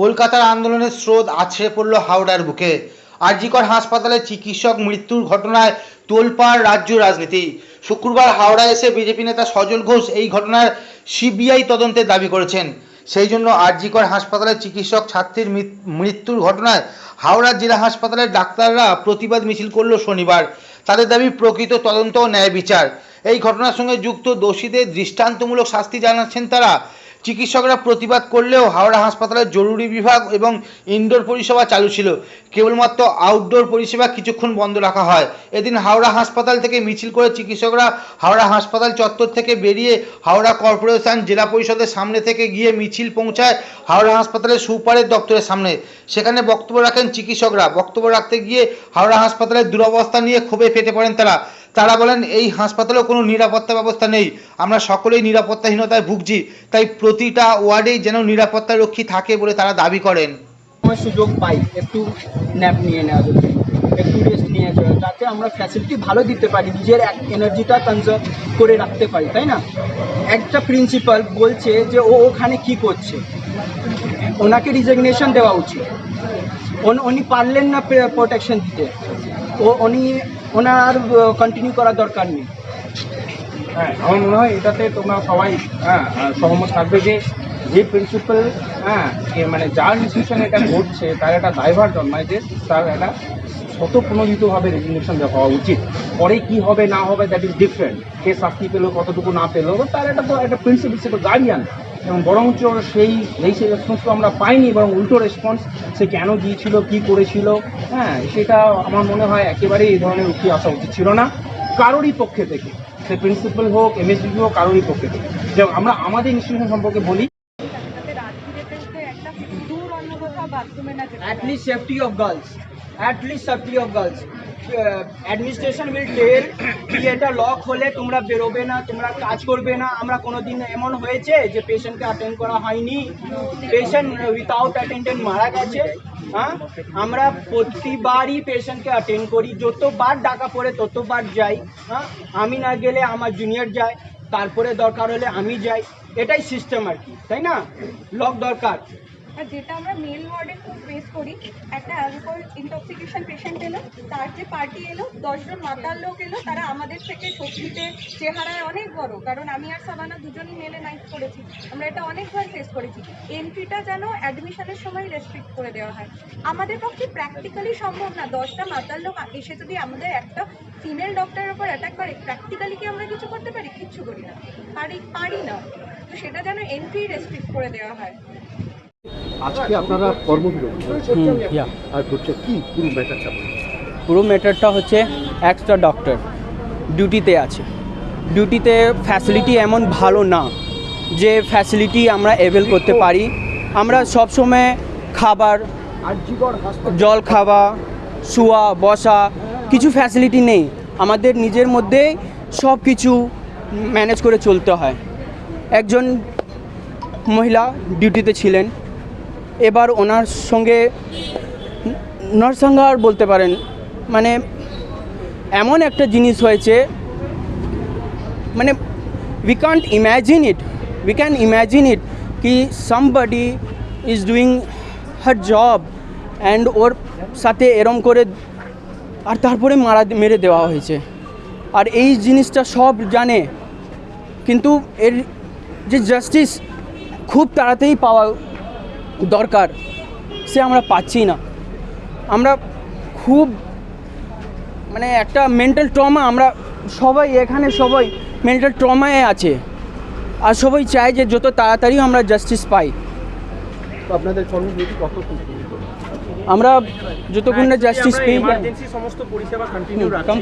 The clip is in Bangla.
কলকাতার আন্দোলনের স্রোত আছড়ে পড়ল হাওড়ার বুকে। আরজিকর হাসপাতালে চিকিৎসক মৃত্যুর ঘটনায় তোলপাড় রাজ্য রাজনীতি। শুক্রবার হাওড়া এসে বিজেপি নেতা সজল ঘোষ এই ঘটনার সিবিআই তদন্তের দাবি করেছেন। সেই জন্য আরজিকর হাসপাতালে চিকিৎসক ছাত্রীর মৃত্যুর ঘটনায় হাওড়া জেলা হাসপাতালের ডাক্তাররা প্রতিবাদ মিছিল করল শনিবার। তাদের দাবি, প্রকৃত তদন্ত ও ন্যায় বিচার। এই ঘটনার সঙ্গে যুক্ত দোষীদের দৃষ্টান্তমূলক শাস্তি জানাচ্ছেন তারা। চিকিৎসকরা প্রতিবাদ করলেও হাওড়া হাসপাতালের জরুরি বিভাগ এবং ইনডোর পরিষেবা চালু ছিল। কেবলমাত্র আউটডোর পরিষেবা কিছুক্ষণ বন্ধ রাখা হয়। এদিন হাওড়া হাসপাতাল থেকে মিছিল করে চিকিৎসকরা হাওড়া হাসপাতাল চত্বর থেকে বেরিয়ে হাওড়া কর্পোরেশন জেলা পরিষদের সামনে থেকে গিয়ে মিছিল পৌঁছায় হাওড়া হাসপাতালের সুপারের দপ্তরের সামনে। সেখানে বক্তব্য রাখেন চিকিৎসকরা। বক্তব্য রাখতে গিয়ে হাওড়া হাসপাতালের দুরবস্থা নিয়ে ক্ষোভে ফেটে পড়েন তারা। তারা বলেন, এই হাসপাতালেও কোনো নিরাপত্তা ব্যবস্থা নেই। আমরা সকলেই নিরাপত্তাহীনতায় ভুগছি, তাই প্রতিটা ওয়ার্ডেই যেন নিরাপত্তা রক্ষী থাকে বলে তারা দাবি করেন। সুযোগ পাই, একটু ন্যাপ নিয়ে নেওয়া যাবে একটু রেস্ট নিয়ে যাবে যাতে আমরা ফ্যাসিলিটি ভালো দিতে পারি, নিজের এক এনার্জিটা কনজার্ভ করে রাখতে পারি, তাই না? একটা প্রিন্সিপাল বলছে যে, ও ওখানে কি করছে? ওনাকে রিজিগনেশন দেওয়া উচিত। উনি পারলেন না প্রোটেকশন দিতে। ও, উনি ওনার আর কন্টিনিউ করার দরকার নেই। হ্যাঁ আমার মনে হয় এটাতে তোমরা সবাই হ্যাঁ সহমত থাকবে যে যে প্রিন্সিপাল হ্যাঁ মানে যার ইনস্টিটিউশনে এটা ঘটছে, তার একটা দায়ভার জন্মায় যে তার একটা স্বতঃপ্রণোদিতভাবে রেজিগনেশন হওয়া উচিত। পরে কি হবে, না হবে দ্যাট ইজ ডিফারেন্ট কে শাস্তি পেল, কতটুকু না পেল, তার একটা তো একটা প্রিন্সিপাল সে তো গার্ডিয়ান এবং বরঞ্চ সেই এই সেই রেসপন্স তো আমরা পাইনি বরং উল্টো রেসপন্স সে কেন দিয়েছিল কি করেছিল হ্যাঁ সেটা আমার মনে হয় একেবারেই এই ধরনের উঠে আসা উচিত ছিল না। কারোরই পক্ষে থেকে সে প্রিন্সিপাল হোক এমএসডি হোক কারোরই পক্ষে থেকে। যেমন আমরা আমাদের ইনস্টিটিউশন সম্পর্কে বলি। যাতে রাত্রিতে তো একটা দূর অন্য কোথাও বাথরুমে না যেতে will tell কি এটা লক হলে তোমরা বেরোবে না, তোমরা কাজ করবে না। আমরা কোনোদিন এমন হয়েছে যে পেশেন্টকে অ্যাটেন্ড করা হয়নি। পেশেন্ট উইথাউট অ্যাটেন্ডেন্ট মারা গেছে। হ্যাঁ? আমরা প্রতিবারই পেশেন্টকে অ্যাটেন্ড করি। যতবার ডাকা পড়ে ততবার যাই। হ্যাঁ? আমি না গেলে আমার জুনিয়র যায়। তারপরে দরকার হলে আমি যাই। এটাই সিস্টেম আর কি, তাই না? লক দরকার। আর যেটা আমরা মেল ওয়ার্ডে খুব ফেস করি, একটা অ্যালকোহল ইনটক্সিকেশন পেশেন্ট এলো, তার যে পার্টি এলো, দশজন মাতার লোক এলো, তারা আমাদের থেকে সত্যিতে চেহারায় অনেক বড়। কারণ আমি আর সাবানা দুজনই মেলে নাইট করেছি। আমরা এটা অনেকবার ফেস করেছি। এন্ট্রিটা যেন অ্যাডমিশনের সময় রেস্ট্রিক্ট করে দেওয়া হয়। আমাদের পক্ষে প্র্যাকটিক্যালি সম্ভব না। দশটা মাতার লোক এসে যদি আমাদের একটা ফিমেল ডক্টরের উপর অ্যাটাক করে প্র্যাকটিক্যালি কি আমরা কিছু করতে পারি? কিচ্ছু করি না। পারি পারি না। তো সেটা যেন এন্ট্রি রেস্ট্রিক্ট করে দেওয়া হয়। আজকে আপনারা কর্মবিরতি আর হচ্ছে কি? পুরো ম্যাটারটা পুরো ম্যাটারটা হচ্ছে একটা ডক্টর ডিউটিতে আছে। ডিউটিতে ফ্যাসিলিটি এমন ভালো না যে ফ্যাসিলিটি আমরা অ্যাভেল করতে পারি। আমরা সবসময় খাবার জল খাওয়া শোয়া বসা কিছু ফ্যাসিলিটি নেই। আমাদের নিজের মধ্যেই সব কিছু ম্যানেজ করে চলতে হয়। একজন মহিলা ডিউটিতে ছিলেন। এবার ওনার সঙ্গে নরসংহার বলতে পারেন। মানে এমন একটা জিনিস হয়েছে মানে we can't imagine it we can imagine it কি somebody is doing her job and ওর সাথে এরম করে আর তারপরে মারা, মেরে দেওয়া হয়েছে। আর এই জিনিসটা সব জানে, কিন্তু এর যে জাস্টিস খুব তাড়াতাড়ি পাওয়া দরকার সে আমরা পাচ্ছি না। আমরা খুব মানে একটা মেন্টাল ট্রমা আমরা সবাই এখানে সবাই মেন্টাল ট্রমায় আছে। আর সবাই চায় যে যত তাড়াতাড়ি আমরা জাস্টিস পাই। আপনাদের কত আমরা যতক্ষণ না জাস্টিস পেয়ে সমস্ত পরিষেবা কন্টিনিউ রাখছি।